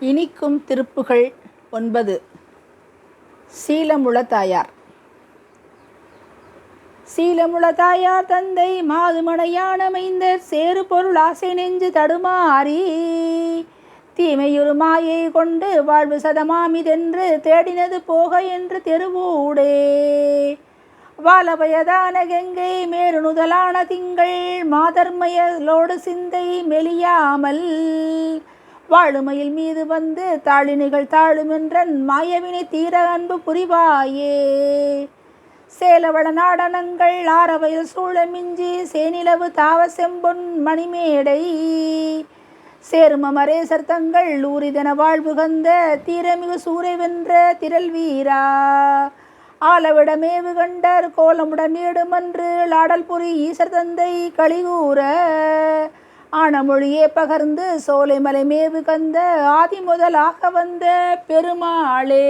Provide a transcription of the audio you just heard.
இனிக்கும் திருப்புகள் ஒன்பது. சீலமுள தாயார். சீலமுள தாயார் தந்தை மாதுமணையான சேறு பொருள் ஆசை நெஞ்சு தடுமாறி தீமையுறு மாயை கொண்டு வாழ்வு சதமாமிதென்று தேடினது போக என்று தெருவூடே. வாலபயதான கெங்கை மேருணுதலான திங்கள் மாதர்மயலோடு சிந்தை மெலியாமல் வாழுமையில் மீது வந்து தாளினிகள் தாழுமென்றன் மாயவினை தீர அன்பு புரிவாயே. சேலவள நாடனங்கள் ஆரவையில் சூழமிஞ்சி சேனிலவு தாவ செம்பொன் மணிமேடை சேருமரேசர் தங்கள் ஊரிதன வாழ்வுகந்த தீரமிகு சூரை வென்ற திரள் வீரா. ஆலவிடமேவு கண்டர் கோலமுடன் நீடுமன்று லாடல் புரி ஈசர் தந்தை கலிகூற ஆனமொழியே பகர்ந்து சோலைமலை மேவு கந்த ஆதி முதலாக வந்த பெருமாளே.